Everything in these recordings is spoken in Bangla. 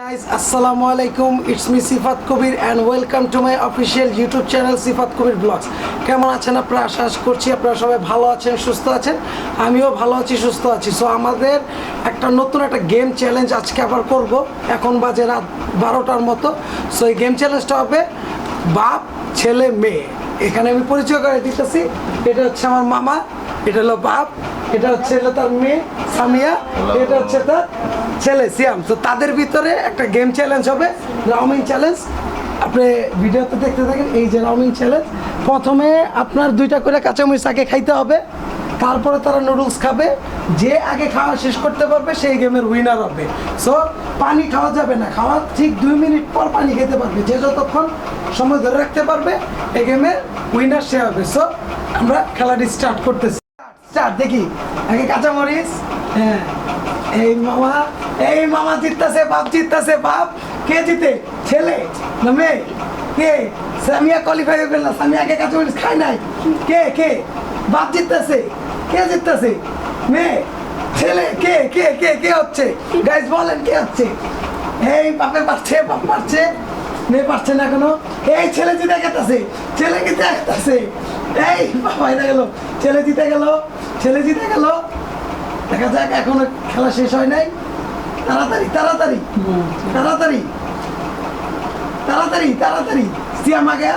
guys আসসালামু আলাইকুম it's me Sifat Kabir and welcome to my official YouTube channel Sifat Kabir vlogs কেমন আছেন আপনারা? আশা করছি আপনারা সবাই ভালো আছেন, সুস্থ আছেন। আমিও ভালো আছি, সুস্থ আছি। সো আমাদের একটা নতুন একটা গেম চ্যালেঞ্জ আজকে আবার করব। এখন বাজে রাত বারোটার মতো। সো এই গেম চ্যালেঞ্জটা হবে বাপ, ছেলে, মেয়ে। এখানে আমি পরিচয় করে দিতেছি। এটা হচ্ছে আমার মামা, এটা হলো বাপ, এটা হচ্ছে হলো তার মেয়ে, সামিয়া, এটা হচ্ছে তার ছেলে, সিয়াম। তো তাদের ভিতরে একটা গেম চ্যালেঞ্জ হবে রাউমিং চ্যালেঞ্জ আপনি ভিডিওতে দেখতে থাকেন, এই যে রাউমিং চ্যালেঞ্জ প্রথমে আপনার দুইটা করে কাঁচামরিচ আগে খাইতে হবে। তারপরে তারা নুডলস খাবে, যে আগে খাওয়া শেষ করতে পারবে, সেই গেমের উইনার হবে। সো পানি খাওয়া যাবে না, খাওয়া ঠিক দুই মিনিট পর পানি খেতে পারবে, যে যতক্ষণ সময় ধরে রাখতে পারবে, এই গেমের উইনার সে হবে। সো আমরা খেলাটি স্টার্ট করতেছি। স্টার্ট দেখি, আগে কাঁচামরিচ হ্যাঁ এই মামা এই মামা জিততেছে, বাপ জিততেছে, বাপ। কে জিতে? ছেলে না মেয়ে? কে? সামিয়া কোয়ালিফাই হয়ে না? সামিয়া আগে কাঁচামরিচ খায় নাই। কে? কে? বাপ জিততেছে। কে জিততেছে? মেয়ে, ছেলে, কে কে কে কে হচ্ছে? গাইজ বলেন কে হচ্ছে? এই বাপে পাচ্ছে বাপ পাচ্ছে মেয়ে পাচ্ছে না এখনও এই ছেলে জিতে গেছে, ছেলে জিতে গেছে। এই বাবা, এটা গেল। ছেলে জিতে গেল, ছেলে জিতে গেল। দেখা যাক, এখনও খেলা শেষ হয় নাই। তাড়াতাড়ি তাড়াতাড়ি তাড়াতাড়ি। তাড়াতাড়ি তাড়াতাড়ি। সিয়াম আগে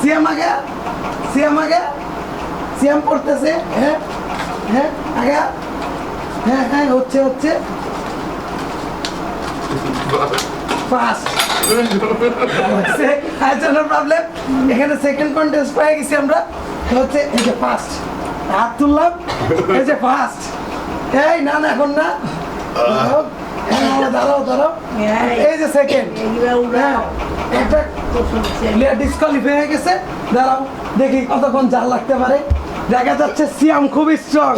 সিয়াম আগে সিয়াম আগে। সিয়াম পড়তেছে হ্যাঁ? হ্যাঁ আগে হ্যাঁ হ্যাঁ হচ্ছে প্রবলেম এখানে সেকেন্ড কন্টেস্ট পেয়ে গেছি আমরা। হচ্ছে এই যে ফার্স্ট হাত তুললাম এই যে ফার্স্ট এই না না এখন না। দাঁড়াও, হ্যাঁ, দাঁড়াও এই যে সেকেন্ড হ্যাঁ একটা ডিসকোয়ালিফাই হয়ে গেছে। দাঁড়াও দেখি কতক্ষণ জাল লাগতে পারে। দেখা যাচ্ছে সিয়াম খুবই স্ট্রং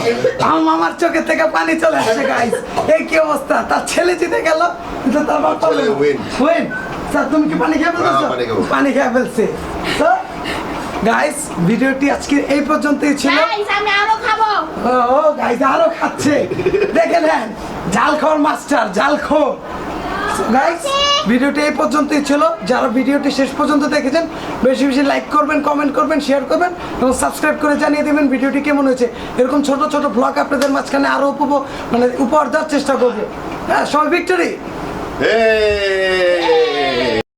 আমার মামার চোখে থেকে পানি চলে আসছে গাইস এই কি অবস্থা? তার ছেলে জিতে গেল কিন্তু তার বাপ ছেলে স্যার তুমি কি পানি খেয়ে ফেলছো? হ্যাঁ, পানি খেয়ে ফেলছে। তো গাইস ভিডিওটি আজকে এই পর্যন্তই ছিল। Guys, আমি আরও খাব। ও গাইস আরও খাচ্ছে। দেখে নেন জাল খাওয়ার মাস্টার জাল খো গাইস ভিডিওটি এই পর্যন্তই ছিল। যারা ভিডিওটি শেষ পর্যন্ত দেখেছেন, বেশি বেশি লাইক করবেন কমেন্ট করবেন শেয়ার করবেন এবং সাবস্ক্রাইব করে জানিয়ে দেবেন ভিডিওটি কেমন হয়েছে। এরকম ছোট ছোট ব্লগ আপনাদের মাঝখানে আরও উপভোগ মানে উপহার দেওয়ার চেষ্টা করব। হ্যাঁ সবাই ভিক্টরি!